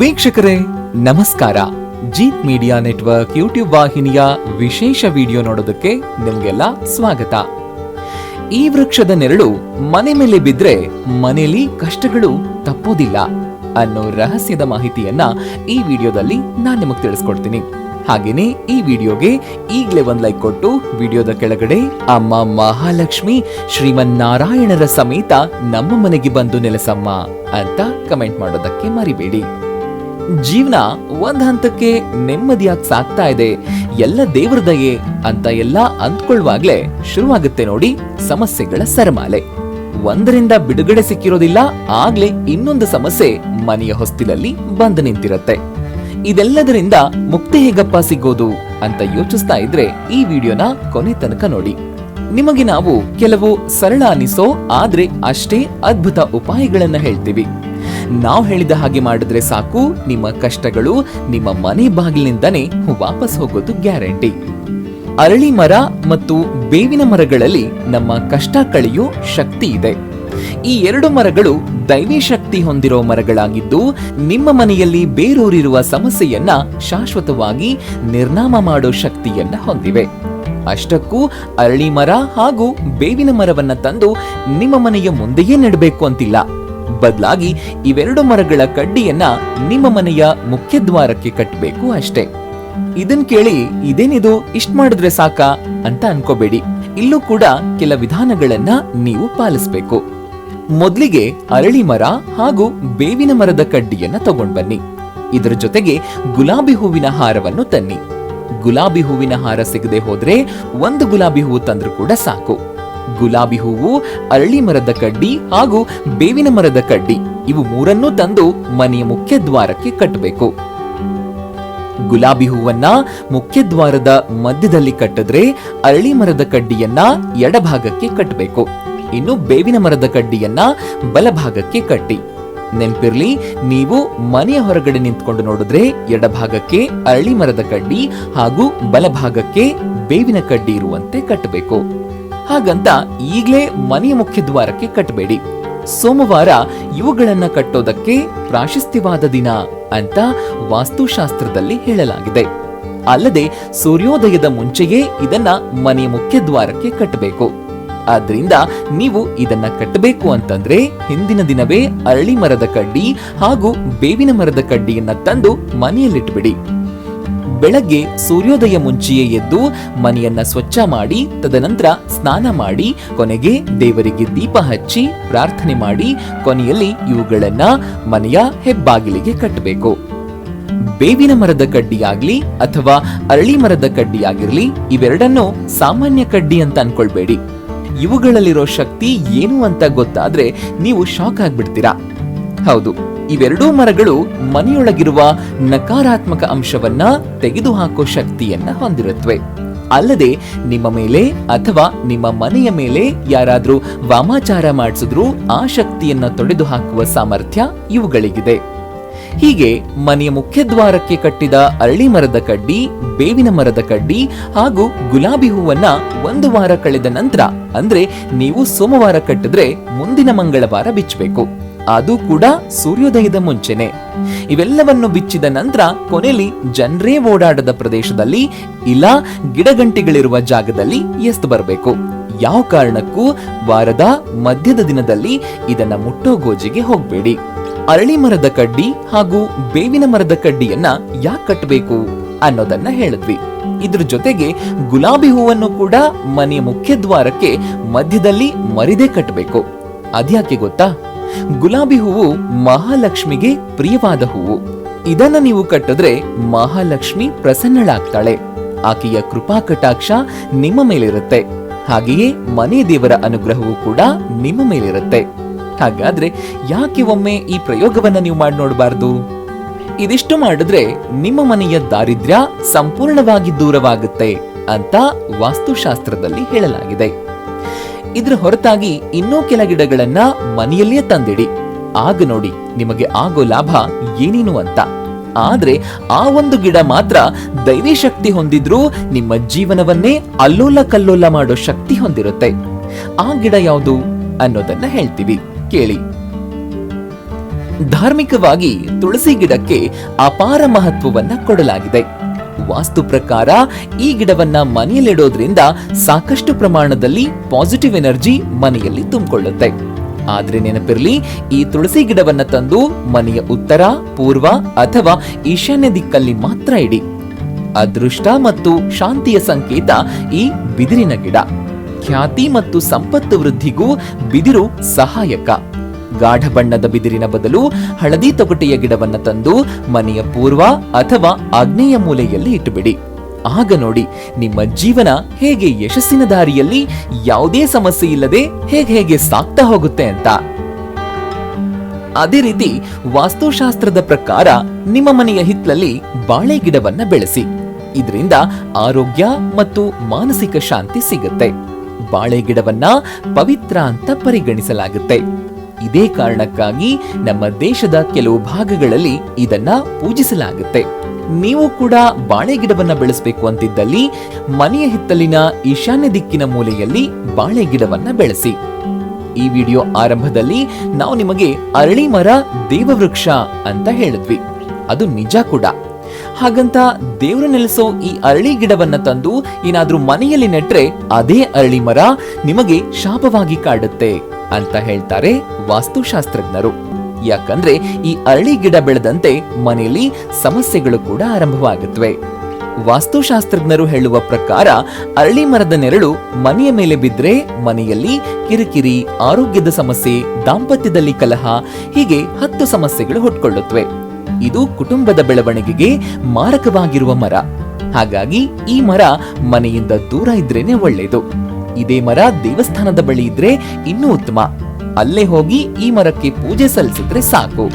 ವೀಕ್ಷಕರೇ, ನಮಸ್ಕಾರ. Jeet media network YouTube ವಾಹಿನಿಯ ವಿಶೇಷ ವಿಡಿಯೋ ನೋಡೋದಕ್ಕೆ ನಿಮ್ಗೆಲ್ಲ ಸ್ವಾಗತ. ಈ ವೃಕ್ಷದ ನೆರಳು ಮನೆ ಮೇಲೆ ಬಿದ್ರೆ ಮನೆಯಲ್ಲಿ ಕಷ್ಟಗಳು ತಪ್ಪೋದಿಲ್ಲ ಅನ್ನೋ ರಹಸ್ಯದ ಮಾಹಿತಿಯನ್ನ ಈ ವಿಡಿಯೋದಲ್ಲಿ ನಾನ್ ನಿಮಗೆ ತಿಳಿಸ್ಕೊಡ್ತೀನಿ. ಹಾಗೇನೆ ಈ ವಿಡಿಯೋಗೆ ಈಗಲೇ ಒಂದ್ ಲೈಕ್ ಕೊಟ್ಟು ವಿಡಿಯೋದ ಕೆಳಗಡೆ ಅಮ್ಮ ಮಹಾಲಕ್ಷ್ಮಿ ಶ್ರೀಮನ್ನಾರಾಯಣರ ಸಮೇತ ನಮ್ಮ ಮನೆಗೆ ಬಂದು ನೆಲೆಸಮ್ಮ ಅಂತ ಕಮೆಂಟ್ ಮಾಡೋದಕ್ಕೆ ಮರಿಬೇಡಿ. ಜೀವನ ಒಂದ್ ಹಂತಕ್ಕೆ ನೆಮ್ಮದಿಯಾಗಿ ಸಾಗ್ತಾ ಇದೆ. ಎಲ್ಲ ದೇವ್ರ ದಯೆ ಅಂತ ಎಲ್ಲ ಅಂದ್ಕೊಳ್ಳುವಾಗ್ಲೇ ಶುರುವಾಗುತ್ತೆ ನೋಡಿ ಸಮಸ್ಯೆಗಳ ಸರಮಾಲೆ. ಒಂದರಿಂದ ಬಿಡುಗಡೆ ಸಿಕ್ಕಿರೋದಿಲ್ಲ, ಆಗ್ಲೇ ಇನ್ನೊಂದು ಸಮಸ್ಯೆ ಮನೆಯ ಹೊಸ್ತಿಲಲ್ಲಿ ಬಂದು ನಿಂತಿರತ್ತೆ. ಇದೆಲ್ಲದರಿಂದ ಮುಕ್ತಿ ಹೇಗಪ್ಪ ಸಿಗೋದು ಅಂತ ಯೋಚಿಸ್ತಾ ಇದ್ರೆ ಈ ವಿಡಿಯೋನ ಕೊನೆ ತನಕ ನೋಡಿ. ನಿಮಗೆ ನಾವು ಕೆಲವು ಸರಳ ಅನಿಸೋ, ಆದ್ರೆ ಅಷ್ಟೇ ಅದ್ಭುತ ಉಪಾಯಗಳನ್ನ ಹೇಳ್ತೀವಿ. ನಾವು ಹೇಳಿದ ಹಾಗೆ ಮಾಡಿದ್ರೆ ಸಾಕು. ನಿಮ್ಮ ಕಷ್ಟಗಳು ನಿಮ್ಮ ಮನೆ ಬಾಗಿಲಿನಿಂದನೇ ವಾಪಸ್ ಹೋಗೋದು ಗ್ಯಾರಂಟಿ. ಅರಳಿ ಮರ ಮತ್ತು ಬೇವಿನ ಮರಗಳಲ್ಲಿ ನಮ್ಮ ಕಷ್ಟ ಕಳೆಯೋ ಶಕ್ತಿ ಇದೆ. ಈ ಎರಡು ಮರಗಳು ದೈವಿ ಶಕ್ತಿ ಹೊಂದಿರೋ ಮರಗಳಾಗಿದ್ದು, ನಿಮ್ಮ ಮನೆಯಲ್ಲಿ ಬೇರೂರಿರುವ ಸಮಸ್ಯೆಯನ್ನ ಶಾಶ್ವತವಾಗಿ ನಿರ್ನಾಮ ಮಾಡೋ ಶಕ್ತಿಯನ್ನ ಹೊಂದಿವೆ. ಅಷ್ಟಕ್ಕೂ ಅರಳಿ ಮರ ಹಾಗೂ ಬೇವಿನ ಮರವನ್ನ ತಂದು ನಿಮ್ಮ ಮನೆಯ ಮುಂದೆಯೇ ನೆಡಬೇಕು ಅಂತಿಲ್ಲ. ಬದಲಾಗಿ ಇವೆರಡು ಮರಗಳ ಕಡ್ಡಿಯನ್ನ ನಿಮ್ಮ ಮನೆಯ ಮುಖ್ಯ ದ್ವಾರಕ್ಕೆ ಕಟ್ಟಬೇಕು ಅಷ್ಟೇ. ಇದನ್ ಕೇಳಿ ಇದೇನಿದು ಇಷ್ಟ್ ಮಾಡಿದ್ರೆ ಸಾಕಾ ಅಂತ ಅನ್ಕೋಬೇಡಿ. ಇಲ್ಲೂ ಕೂಡ ಕೆಲ ವಿಧಾನಗಳನ್ನ ನೀವು ಪಾಲಿಸಬೇಕು. ಮೊದಲಿಗೆ ಅರಳಿ ಮರ ಹಾಗೂ ಬೇವಿನ ಮರದ ಕಡ್ಡಿಯನ್ನ ತಗೊಂಡ್ ಬನ್ನಿ ಇದರ ಜೊತೆಗೆ ಗುಲಾಬಿ ಹೂವಿನ ಹಾರವನ್ನು ತನ್ನಿ. ಗುಲಾಬಿ ಹೂವಿನ ಹಾರ ಸಿಗದೆ ಹೋದ್ರೆ ಒಂದು ಗುಲಾಬಿ ಹೂವು ತಂದ್ರೂ ಕೂಡ ಸಾಕು. ಗುಲಾಬಿ ಹೂವು, ಅರಳಿ ಮರದ ಕಡ್ಡಿ ಹಾಗೂ ಬೇವಿನ ಮರದ ಕಡ್ಡಿ. ಇವು ಮೂರನ್ನೂ ತಂದು ಮನೆಯ ಮುಖ್ಯ ದ್ವಾರಕ್ಕೆ ಕಟ್ಟಬೇಕು. ಗುಲಾಬಿ ಹೂವನ್ನ ಮುಖ್ಯ ದ್ವಾರದ ಮಧ್ಯದಲ್ಲಿ ಕಟ್ಟಿದ್ರೆ ಅರಳಿ ಮರದ ಕಡ್ಡಿಯನ್ನ ಎಡಭಾಗಕ್ಕೆ ಕಟ್ಟಬೇಕು. ಇನ್ನು ಬೇವಿನ ಮರದ ಕಡ್ಡಿಯನ್ನ ಬಲಭಾಗಕ್ಕೆ ಕಟ್ಟಿ. ನೆನ್ಪಿರ್ಲಿ, ನೀವು ಮನೆಯ ಹೊರಗಡೆ ನಿಂತ್ಕೊಂಡು ನೋಡಿದ್ರೆ ಎಡಭಾಗಕ್ಕೆ ಅರಳಿ ಮರದ ಕಡ್ಡಿ ಹಾಗೂ ಬಲಭಾಗಕ್ಕೆ ಬೇವಿನ ಕಡ್ಡಿ ಇರುವಂತೆ ಕಟ್ಟಬೇಕು. ಹಾಗಂತ ಈಗ್ಲೇ ಮನೆಯ ಮುಖ್ಯ ದ್ವಾರಕ್ಕೆ ಕಟ್ಟಬೇಡಿ. ಸೋಮವಾರ ಇವುಗಳನ್ನ ಕಟ್ಟೋದಕ್ಕೆ ಪ್ರಾಶಸ್ತ್ಯವಾದ ದಿನ ಅಂತ ವಾಸ್ತುಶಾಸ್ತ್ರದಲ್ಲಿ ಹೇಳಲಾಗಿದೆ. ಅಲ್ಲದೆ ಸೂರ್ಯೋದಯದ ಮುಂಚೆಯೇ ಇದನ್ನ ಮನೆಯ ಮುಖ್ಯ ದ್ವಾರಕ್ಕೆ ಕಟ್ಟಬೇಕು. ಆದ್ರಿಂದ ನೀವು ಇದನ್ನ ಕಟ್ಟಬೇಕು ಅಂತಂದ್ರೆ ಹಿಂದಿನ ದಿನವೇ ಅರಳಿ ಮರದ ಕಡ್ಡಿ ಹಾಗೂ ಬೇವಿನ ಮರದ ಕಡ್ಡಿಯನ್ನ ತಂದು ಮನೆಯಲ್ಲಿಟ್ಬಿಡಿ. ಬೆಳಗ್ಗೆ ಸೂರ್ಯೋದಯ ಮುಂಚೆಯೇ ಎದ್ದು ಮನೆಯನ್ನ ಸ್ವಚ್ಛ ಮಾಡಿ, ತದನಂತರ ಸ್ನಾನ ಮಾಡಿ, ಕೊನೆಗೆ ದೇವರಿಗೆ ದೀಪ ಹಚ್ಚಿ ಪ್ರಾರ್ಥನೆ ಮಾಡಿ, ಕೊನೆಯಲ್ಲಿ ಇವುಗಳನ್ನ ಮನೆಯ ಹೆಬ್ಬಾಗಿಲಿಗೆ ಕಟ್ಟಬೇಕು. ಬೇವಿನ ಮರದ ಕಡ್ಡಿಯಾಗ್ಲಿ ಅಥವಾ ಅರಳಿ ಮರದ ಕಡ್ಡಿಯಾಗಿರ್ಲಿ ಇವೆರಡನ್ನೂ ಸಾಮಾನ್ಯ ಕಡ್ಡಿ ಅಂತ ಅನ್ಕೊಳ್ಬೇಡಿ. ಇವುಗಳಲ್ಲಿರೋ ಶಕ್ತಿ ಏನು ಅಂತ ಗೊತ್ತಾದ್ರೆ ನೀವು ಶಾಕ್ ಆಗ್ಬಿಡ್ತೀರಾ. ಹೌದು, ಇವೆರಡೂ ಮರಗಳು ಮನೆಯೊಳಗಿರುವ ನಕಾರಾತ್ಮಕ ಅಂಶವನ್ನ ತೆಗೆದುಹಾಕೋ ಶಕ್ತಿಯನ್ನ ಹೊಂದಿರುತ್ತವೆ ಅಲ್ಲದೆ, ನಿಮ್ಮ ಮೇಲೆ ಅಥವಾ ನಿಮ್ಮ ಮನೆಯ ಮೇಲೆ ಯಾರಾದರೂ ವಾಮಾಚಾರ ಮಾಡಿಸಿದ್ರು ಆ ಶಕ್ತಿಯನ್ನ ತೊಡೆದು ಹಾಕುವ ಸಾಮರ್ಥ್ಯ ಇವುಗಳಿಗಿದೆ. ಹೀಗೆ, ಮನೆಯ ಮುಖ್ಯ ದ್ವಾರಕ್ಕೆ ಕಟ್ಟಿದ ಅರಳಿ ಮರದ ಕಡ್ಡಿ, ಬೇವಿನ ಮರದ ಕಡ್ಡಿ ಹಾಗೂ ಗುಲಾಬಿ ಹೂವನ್ನ ಒಂದು ವಾರ ಕಳೆದ ನಂತರ, ಅಂದ್ರೆ ನೀವು ಸೋಮವಾರ ಕಟ್ಟಿದ್ರೆ ಮುಂದಿನ ಮಂಗಳವಾರ ಬಿಚ್ಚಬೇಕು. ಅದು ಕೂಡ ಸೂರ್ಯೋದಯದ ಮುಂಚೆನೆ. ಇವೆಲ್ಲವನ್ನು ಬಿಚ್ಚಿದ ನಂತರ ಕೊನೆಲಿ ಜನರೇ ಓಡಾಡದ ಪ್ರದೇಶದಲ್ಲಿ ಇಲ್ಲ ಗಿಡಗಂಟಿಗಳಿರುವ ಜಾಗದಲ್ಲಿ ಎಸ್ತು ಬರಬೇಕು. ಯಾವ ಕಾರಣಕ್ಕೂ ವಾರದ ಮಧ್ಯದ ದಿನದಲ್ಲಿ ಇದನ್ನ ಮುಟ್ಟೋ ಗೋಜಿಗೆ ಹೋಗ್ಬೇಡಿ. ಅರಳಿ ಮರದ ಕಡ್ಡಿ ಹಾಗೂ ಬೇವಿನ ಮರದ ಕಡ್ಡಿಯನ್ನ ಯಾಕೆ ಕಟ್ಟಬೇಕು ಅನ್ನೋದನ್ನ ಹೇಳಿದ್ವಿ. ಇದ್ರ ಜೊತೆಗೆ ಗುಲಾಬಿ ಹೂವನ್ನು ಕೂಡ ಮನೆಯ ಮುಖ್ಯ ದ್ವಾರಕ್ಕೆ ಮಧ್ಯದಲ್ಲಿ ಮರಿದೇ ಕಟ್ಟಬೇಕು ಅದ್ಯಾಕೆ ಗೊತ್ತಾ? ಗುಲಾಬಿ ಹೂವು ಮಹಾಲಕ್ಷ್ಮಿಗೆ ಪ್ರಿಯವಾದ ಹೂವು. ಇದನ್ನ ನೀವು ಕಟ್ಟಿದ್ರೆ ಮಹಾಲಕ್ಷ್ಮಿ ಪ್ರಸನ್ನಳಾಗ್ತಾಳೆ. ಆಕೆಯ ಕೃಪಾ ಕಟಾಕ್ಷ ನಿಮ್ಮ ಮೇಲಿರುತ್ತೆ. ಹಾಗೆಯೇ ಮನೆ ದೇವರ ಅನುಗ್ರಹವೂ ಕೂಡ ನಿಮ್ಮ ಮೇಲಿರುತ್ತೆ. ಹಾಗಾದ್ರೆ ಯಾಕೆ ಒಮ್ಮೆ ಈ ಪ್ರಯೋಗವನ್ನ ನೀವು ಮಾಡಿ ನೋಡಬಾರದು? ಇದಿಷ್ಟು ಮಾಡಿದ್ರೆ ನಿಮ್ಮ ಮನೆಯ ದಾರಿದ್ರ್ಯ ಸಂಪೂರ್ಣವಾಗಿ ದೂರವಾಗುತ್ತೆ ಅಂತ ವಾಸ್ತುಶಾಸ್ತ್ರದಲ್ಲಿ ಹೇಳಲಾಗಿದೆ. ಇದ್ರ ಹೊರತಾಗಿ ಇನ್ನೂ ಕೆಲ ಗಿಡಗಳನ್ನ ಮನೆಯಲ್ಲೇ ತಂದಿಡಿ. ಆಗ ನೋಡಿ, ನಿಮಗೆ ಆಗೋ ಲಾಭ ಏನೇನು ಅಂತ. ಆದ್ರೆ ಆ ಒಂದು ಗಿಡ ಮಾತ್ರ ದೈವಿ ಶಕ್ತಿ ಹೊಂದಿದ್ರೂ ನಿಮ್ಮ ಜೀವನವನ್ನೇ ಅಲ್ಲೋಲ ಕಲ್ಲೋಲ ಮಾಡೋ ಶಕ್ತಿ ಹೊಂದಿರುತ್ತೆ. ಆ ಗಿಡ ಯಾವುದು ಅನ್ನೋದನ್ನ ಹೇಳ್ತೀವಿ. ಕೇಳಿ. ಧಾರ್ಮಿಕವಾಗಿ ತುಳಸಿ ಗಿಡಕ್ಕೆ ಅಪಾರ ಮಹತ್ವವನ್ನ ಕೊಡಲಾಗಿದೆ. ವಾಸ್ತು ಪ್ರಕಾರ ಈ ಗಿಡವನ್ನ ಮನೆಯಲ್ಲಿಡೋದ್ರಿಂದ ಸಾಕಷ್ಟು ಪ್ರಮಾಣದಲ್ಲಿ ಪಾಸಿಟಿವ್ ಎನರ್ಜಿ ಮನೆಯಲ್ಲಿ ತುಂಬಿಕೊಳ್ಳುತ್ತೆ. ಆದ್ರೆ ನೆನಪಿರಲಿ, ಈ ತುಳಸಿ ಗಿಡವನ್ನ ತಂದು ಮನೆಯ ಉತ್ತರ, ಪೂರ್ವ ಅಥವಾ ಈಶಾನ್ಯ ದಿಕ್ಕಲ್ಲಿ ಮಾತ್ರ ಇಡಿ. ಅದೃಷ್ಟ ಮತ್ತು ಶಾಂತಿಯ ಸಂಕೇತ ಈ ಬಿದಿರಿನ ಗಿಡ. ಖ್ಯಾತಿ ಮತ್ತು ಸಂಪತ್ತು ವೃದ್ಧಿಗೂ ಬಿದಿರು ಸಹಾಯಕ. ಗಾಢ ಬಣ್ಣದ ಬಿದಿರಿನ ಬದಲು ಹಳದಿ ತೊಗಟೆಯ ಗಿಡವನ್ನು ತಂದು ಮನೆಯ ಪೂರ್ವ ಅಥವಾ ಆಗ್ನೇಯ ಮೂಲೆಯಲ್ಲಿ ಇಟ್ಟುಬಿಡಿ. ಆಗ ನೋಡಿ, ನಿಮ್ಮ ಜೀವನ ಹೇಗೆ ಯಶಸ್ಸಿನ ದಾರಿಯಲ್ಲಿ ಯಾವುದೇ ಸಮಸ್ಯೆ ಇಲ್ಲದೆ ಹೇಗೆ ಹೇಗೆ ಸಾಕ್ತಾ ಹೋಗುತ್ತೆ ಅಂತ. ಅದೇ ರೀತಿ ವಾಸ್ತುಶಾಸ್ತ್ರದ ಪ್ರಕಾರ ನಿಮ್ಮ ಮನೆಯ ಹಿತ್ತಲಲ್ಲಿ ಬಾಳೆ ಗಿಡವನ್ನ ಬೆಳೆಸಿ. ಇದರಿಂದ ಆರೋಗ್ಯ ಮತ್ತು ಮಾನಸಿಕ ಶಾಂತಿ ಸಿಗುತ್ತೆ. ಬಾಳೆ ಗಿಡವನ್ನ ಪವಿತ್ರ ಅಂತ ಪರಿಗಣಿಸಲಾಗುತ್ತೆ. ಇದೇ ಕಾರಣಕ್ಕಾಗಿ ನಮ್ಮ ದೇಶದ ಕೆಲವು ಭಾಗಗಳಲ್ಲಿ ಇದನ್ನ ಪೂಜಿಸಲಾಗುತ್ತೆ. ನೀವು ಕೂಡ ಬಾಳೆ ಗಿಡವನ್ನ ಬೆಳೆಸಬೇಕು ಅಂತಿದ್ದಲ್ಲಿ ಮನೆಯ ಹಿತ್ತಲಿನ ಈಶಾನ್ಯ ದಿಕ್ಕಿನ ಮೂಲೆಯಲ್ಲಿ ಬಾಳೆ ಗಿಡವನ್ನ ಬೆಳೆಸಿ. ಈ ವಿಡಿಯೋ ಆರಂಭದಲ್ಲಿ ನಾವು ನಿಮಗೆ ಅರಳಿ ಮರ ದೇವವೃಕ್ಷ ಅಂತ ಹೇಳಿದ್ವಿ. ಅದು ನಿಜ ಕೂಡ. ಹಾಗಂತ ದೇವರು ನೆಲೆಸೋ ಈ ಅರಳಿ ಗಿಡವನ್ನ ತಂದು ಏನಾದ್ರೂ ಮನೆಯಲ್ಲಿ ನೆಟ್ರೆ ಅದೇ ಅರಳಿ ಮರ ನಿಮಗೆ ಶಾಪವಾಗಿ ಕಾಡುತ್ತೆ ಅಂತ ಹೇಳ್ತಾರೆ ವಾಸ್ತುಶಾಸ್ತ್ರಜ್ಞರು. ಯಾಕಂದ್ರೆ ಈ ಅರಳಿ ಗಿಡ ಬೆಳೆದಂತೆ ಮನೆಯಲ್ಲಿ ಸಮಸ್ಯೆಗಳು ಕೂಡ ಆರಂಭವಾಗುತ್ತವೆ ವಾಸ್ತುಶಾಸ್ತ್ರಜ್ಞರು ಹೇಳುವ ಪ್ರಕಾರ ಅರಳಿ ಮರದ ನೆರಳು ಮನೆಯ ಮೇಲೆ ಬಿದ್ರೆ ಮನೆಯಲ್ಲಿ ಕಿರಿಕಿರಿ, ಆರೋಗ್ಯದ ಸಮಸ್ಯೆ, ದಾಂಪತ್ಯದಲ್ಲಿ ಕಲಹ ಹೀಗೆ ಹತ್ತು ಸಮಸ್ಯೆಗಳು ಹುಟ್ಕೊಳ್ಳುತ್ತವೆ ಇದು ಕುಟುಂಬದ ಬೆಳವಣಿಗೆಗೆ ಮಾರಕವಾಗಿರುವ ಮರ. ಹಾಗಾಗಿ ಈ ಮರ ಮನೆಯಿಂದ ದೂರ ಇದ್ರೇನೆ ಒಳ್ಳೆಯದು ಇದೇ ಮರ ದೇವಸ್ಥಾನದ ಬಳಿ ಇದ್ರೆ ಇನ್ನೂ ಉತ್ತಮ. ಅಲ್ಲೇ ಹೋಗಿ ಈ ಮರಕ್ಕೆ ಪೂಜೆ ಸಲ್ಲಿಸಿದ್ರೆ ಸಾಕು.